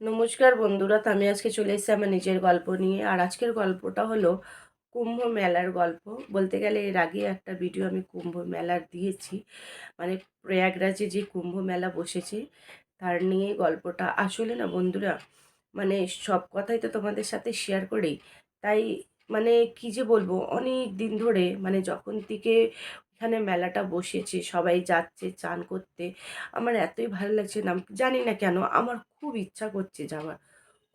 নমস্কার বন্ধুরা আমি আজকে চলে এসেছি আমার নিজের গল্প নিয়ে। আর আজকের গল্পটা হলো কুম্ভ মেলার গল্প। বলতে গেলে এর আগে একটা ভিডিও আমি কুম্ভ মেলার দিয়েছি। মানে প্রয়াগরাজে যে কুম্ভ মেলা বসেছে, তার নিয়ে গল্পটা। আসলে না বন্ধুরা মানে সব কথাই তো তোমাদের সাথে শেয়ার করি। তাই মানে কি যে বলব, অনেক দিন ধরে মানে যখন থেকে এখানে মেলাটা বসেছে সবাই যাচ্ছে, চান করতে। আমার এতই ভালো লাগছে না, জানি না কেন, আমার খুব ইচ্ছা করছে যাওয়ার।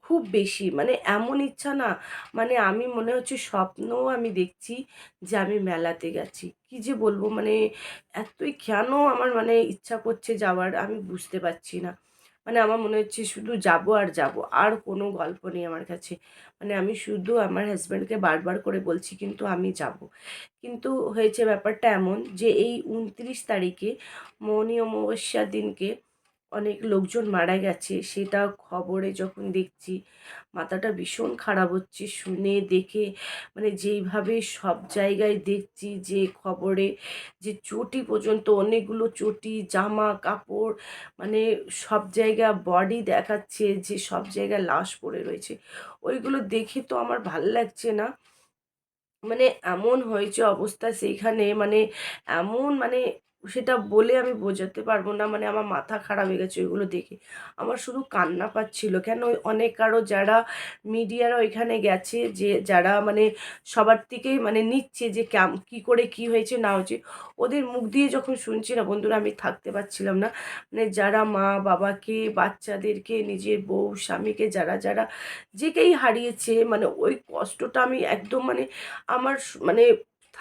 খুব বেশি মানে এমন ইচ্ছা না মানে আমি মনে হচ্ছে স্বপ্নও আমি দেখছি যে আমি মেলাতে গেছি। কি যে বলব মানে এতই কেন আমার মানে ইচ্ছা করছে যাওয়ার আমি বুঝতে পারছি না। মানে আমার মনে হচ্ছে শুধু যাব আর যাব, আর কোনো গল্প নেই আমার কাছে। মানে আমি শুধু আমার হাজব্যান্ডকে বারবার করে বলছি, কিন্তু আমি যাব। কিন্তু হয়েছে ব্যাপারটা এমন যে, এই উনত্রিশ তারিখে মৌনী অমাবস্যার দিনকে অনেক লোকজন মারা গেছে। সেটা খবরে যখন দেখছি, মাথাটা ভীষণ খারাপ হচ্ছে। শুনে দেখে মানে যেইভাবে সব জায়গায় দেখছি যে খবরে যে চটি পর্যন্ত অনেকগুলো চটি, জামা, কাপড় মানে সব জায়গা বডি দেখাচ্ছে যে সব জায়গায় লাশ পড়ে রয়েছে। ওইগুলো দেখে তো আমার ভালো লাগছে না। মানে এমন হয়েছে অবস্থা সেইখানে মানে এমন মানে সেটা বলে আমি বোঝাতে পারব না মানে আমার মাথা খারাপ হয়ে গেছে ওইগুলো দেখে। আমার শুধু কান্না পাচ্ছিল। কেন ওই অনেক আরও যারা মিডিয়ারা ওইখানে গেছে যে, যারা মানে সবার থেকেই মানে নিচ্ছে যে, ক্যাম, কী করে কি হয়েছে না হয়েছে, ওদের মুখ দিয়ে যখন শুনছি না, বন্ধুরা আমি থাকতে পারছিলাম না। মানে যারা মা বাবাকে, বাচ্চাদেরকে, নিজের বউ, স্বামীকে, যারা যারা যেকেই হারিয়েছে মানে ওই কষ্টটা আমি একদম মানে আমার মানে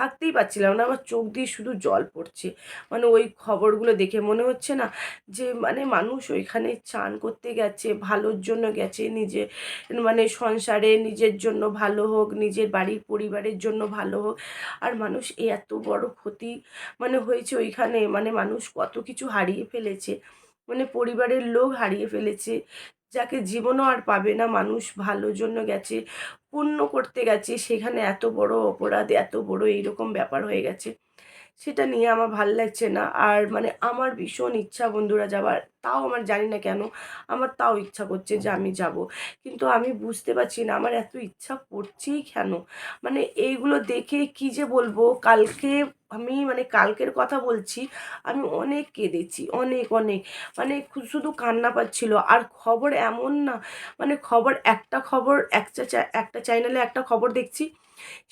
থাকতেই পারছিলাম না, আমার চোখ দিয়ে শুধু জল পড়ছে। মানে ওই খবরগুলো দেখে মনে হচ্ছে না যে মানে মানুষ ওইখানে চান করতে গেছে, ভালোর জন্য গেছে, নিজে মানে সংসারে নিজের জন্য ভালো হোক, নিজের বাড়ির পরিবারের জন্য ভালো হোক। আর মানুষ এত বড় ক্ষতি মানে হয়েছে ওইখানে মানে মানুষ কত কিছু হারিয়ে ফেলেছে। মানে পরিবারের লোক হারিয়ে ফেলেছে। যাকে জীবনও আর পাবে না, মানুষ ভালোর জন্য গেছে, পুণ্য করতে গেছে, সেখানে এত বড় অপরাধ, এত বড় এইরকম ব্যাপার হয়ে গেছে, সেটা নিয়ে আমার ভালো লাগছে না। আর মানে আমার ভীষণ ইচ্ছা বন্ধুরা যাবার, তাও আমার জানি না কেন, আমার তাও ইচ্ছা করছে যে আমি যাব। কিন্তু আমি বুঝতে পারছি না, আমার এত ইচ্ছা করছেই কেন? মানে এইগুলো দেখে কি যে বলব, কালকে আমি মানে কালকের কথা বলছি, আমি অনেক কেঁদেছি, অনেক অনেক। মানে শুধু কান্না পাচ্ছিল। আর খবর এমন না মানে খবর একটা খবর, একটা একটা চ্যানেলে একটা খবর দেখছি,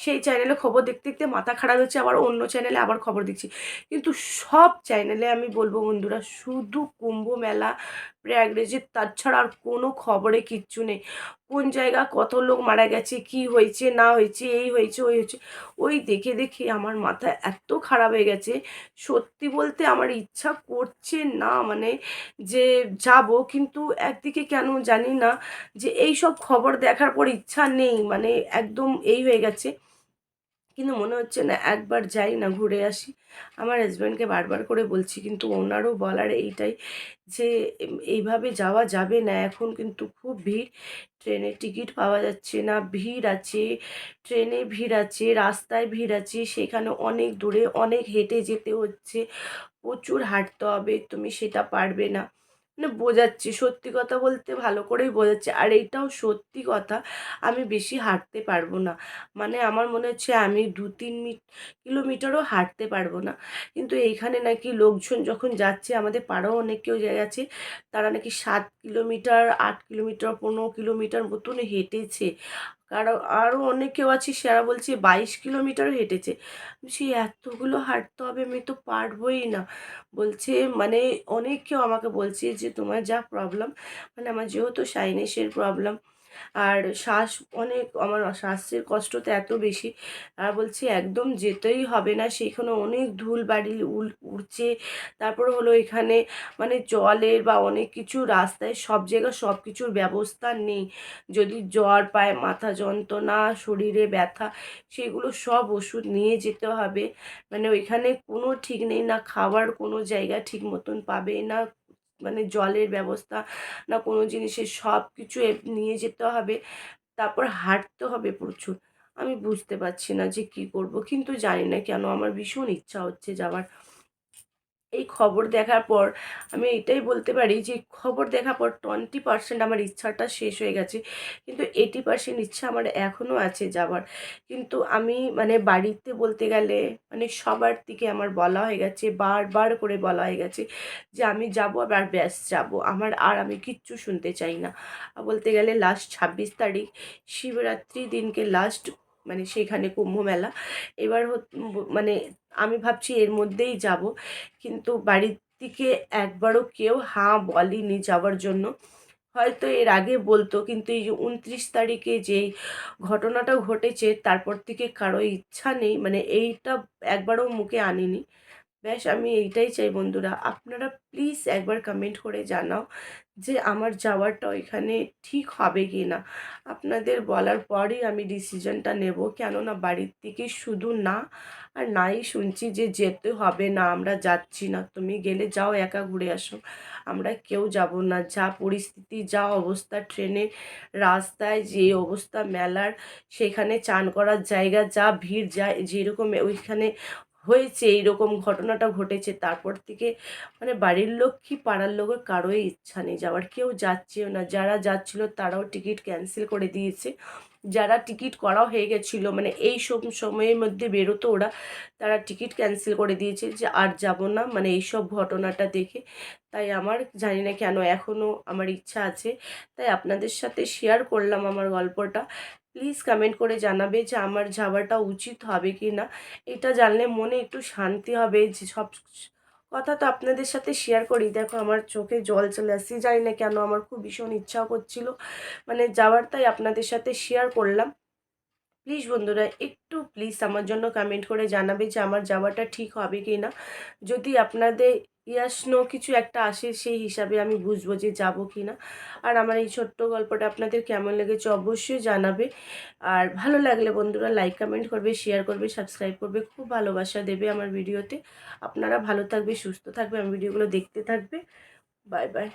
সেই চ্যানেলে খবর দেখতে দেখতে মাথা খারাপ হচ্ছে আবার অন্য চ্যানেলে আবার খবর দেখছি। কিন্তু সব চ্যানেলে আমি বলব বন্ধুরা, শুধু কুম্ভ মেলা প্রয়াগরাজের তাছাড়া আর কোনো খবরে কিচ্ছু নেই। কোন জায়গা কত লোক মারা গেছে, কি হয়েছে, না হয়েছে, এই হয়েছে, ওই হয়েছে। ওই দেখে দেখে আমার মাথা এত খারাপ হয়ে গেছে। সত্যি বলতে আমার ইচ্ছা করছে না মানে যে যাব, কিন্তু একদিকে কেন জানি না যে এই সব খবর দেখার পর ইচ্ছা নেই। মানে একদম এই হয়ে গেছে। কিন্তু মনে হচ্ছে না একবার যাই না ঘুরে আসি। আমার হাজব্যান্ডকে বারবার করে বলছি, কিন্তু ওনারও বলার এইটাই যে এইভাবে যাওয়া যাবে না। এখন কিন্তু খুব ভিড়। ট্রেনের টিকিট পাওয়া যাচ্ছে না। ভিড় আছে। ট্রেনে ভিড় আছে। রাস্তায় ভিড় আছে। সেখানে অনেক দূরে অনেক হেঁটে যেতে হচ্ছে। প্রচুর হাঁটতে হবে। তুমি সেটা পারবে না। মানে বোঝাচ্ছে, সত্যি কথা বলতে ভালো করেই বোঝাচ্ছে। আর এইটাও সত্যি কথা, আমি বেশি হাঁটতে পারব না। মানে আমার মনে হচ্ছে আমি দু তিন কিলোমিটারও হাঁটতে পারব না। কিন্তু এইখানে নাকি লোকজন যখন যাচ্ছে, আমাদের পাড়াও অনেক কেউ গেছে তারা নাকি সাত কিলোমিটার, আট কিলোমিটার, পনেরো কিলোমিটার মতন হেঁটেছে। কারও আরও অনেক কেউ আছে সেরা বলছে বাইশ কিলোমিটার হেঁটেছে। বলছি, এতগুলো হাঁটতে হবে, আমি তো পারবই না। বলছে মানে অনেক কেউ আমাকে বলছে যে, তোমার যা প্রবলেম মানে আমার যেহেতু সাইনেসের প্রবলেম আর শ্বাস অনেক, আমার শ্বাসের কষ্ট তো এত বেশি আর বলছি একদম যেতেই হবে না। সেখানে অনেক ধুল বাড়ি উল, উড়ছে। তারপর হলো এখানে মানে জলের বা অনেক কিছু রাস্তায় সব জায়গায় সব কিছুর ব্যবস্থা নেই। যদি জ্বর পায়, মাথা যন্ত্রণা, শরীরে ব্যথা, সেগুলো সব ওষুধ নিয়ে যেতে হবে। মানে ওইখানে কোনো ঠিক নেই না খাবার কোনো জায়গা ঠিক মতন পাবে না। মানে জলের ব্যবস্থা না কোনো জিনিসের সব কিছু নিয়ে যেতে হবে, তারপর হাঁটতে হবে প্রচুর। আমি বুঝতে পারছি না যে কি করব, কিন্তু জানি না কেন, আমার ভীষণ ইচ্ছা হচ্ছে যাওয়ার। এই খবর দেখার পর আমি এটাই বলতে পারি যে, খবর দেখার পর টোয়েন্টি পার্সেন্ট আমার ইচ্ছাটা শেষ হয়ে গেছে। কিন্তু এইটি পার্সেন্ট ইচ্ছা আমার এখনও আছে যাবার। কিন্তু আমি মানে বাড়িতে বলতে গেলে মানে সবার দিকে আমার বলা হয়ে গেছে, বারবার করে বলা হয়ে গেছে যে, আমি যাব আর ব্যাস যাব। আমার আর আমি কিচ্ছু শুনতে চাই না। বলতে গেলে লাস্ট ছাব্বিশ তারিখ, শিবরাত্রি দিনকে লাস্ট মানে সেখানে কুম্ভ মেলা। এবার মানে আমি ভাবছি এর মধ্যেই যাব। কিন্তু বাড়ির দিকে একবারও কেউ হাঁ বলেনি যাওয়ার জন্য। হয়তো এর আগে বলতো, কিন্তু এই যে উনত্রিশ তারিখে যেই ঘটনাটা ঘটেছে, তারপর থেকে কারও ইচ্ছা নেই। মানে এইটা একবারও মুখে আনিনি। ব্যাস আমি এইটাই চাই বন্ধুরা। আপনারা প্লিজ একবার কমেন্ট করে জানাও যে আমার যাওয়াটা ওইখানে ঠিক হবে কি না আপনাদের বলার পরই আমি ডিসিশনটা নেব, কেননা বাড়ির থেকে শুধু না আর নাই শুনছি যে যেতে হবে না, আমরা যাচ্ছি না। তুমি গেলে যাও, একা ঘুরে আসো। আমরা কেউ যাব না। যা পরিস্থিতি, যা অবস্থা ট্রেনে রাস্তায় যে অবস্থা, মেলার, সেখানে চান করার জায়গা, যা ভিড়, যা যেরকম, ওইখানে হয়েছে, এইরকম ঘটনাটা ঘটেছে, তারপর থেকে মানে বাড়ির লোক কি পাড়ার লোকের কারোই ইচ্ছা নেই যাওয়ার, কেউ যাচ্ছেও না। যারা যাচ্ছিল তারাও টিকিট ক্যান্সেল করে দিয়েছে। যারা টিকিট করা হয়ে গেছিল মানে এই সব সময়ের মধ্যে বেরোতো ওরা, তারা টিকিট ক্যান্সেল করে দিয়েছে যে আর যাব না মানে এইসব ঘটনাটা দেখে। তাই আমার জানি না কেন এখনও আমার ইচ্ছা আছে। তাই আপনাদের সাথে শেয়ার করলাম আমার গল্পটা। প্লিজ কমেন্ট করে জানাবে যে আমার যাওয়াটা উচিত হবে কি না। এটা জানলে মনে একটু শান্তি হবে যে সব কথা তো আপনাদের সাথে শেয়ার করি। দেখো আমার চোখে জল চলে আসছে, জানি না কেন আমার খুব ভীষণ ইচ্ছা করছিল। মানে যাওয়ার তাই আপনাদের সাথে শেয়ার করলাম। প্লিজ বন্ধুরা, একটু প্লিজ আমার জন্য কমেন্ট করে জানাবে যে আমার যাওয়াটা ঠিক হবে কি না যদি আপনাদের ইয়াসনো কিছু একটা আসে, সেই হিসাবে আমি বুঝব যে যাব কি না আর আমার এই ছোট্ট গল্পটা আপনাদের কেমন লেগেছে অবশ্যই জানাবে। আর ভালো লাগলে বন্ধুরা লাইক কমেন্ট করবে শেয়ার করবে সাবস্ক্রাইব করবে, খুব ভালোবাসা দেবে আমার ভিডিওতে আপনারা ভালো থাকবে, সুস্থ থাকবে আমার ভিডিওগুলো দেখতে থাকবে। Bye bye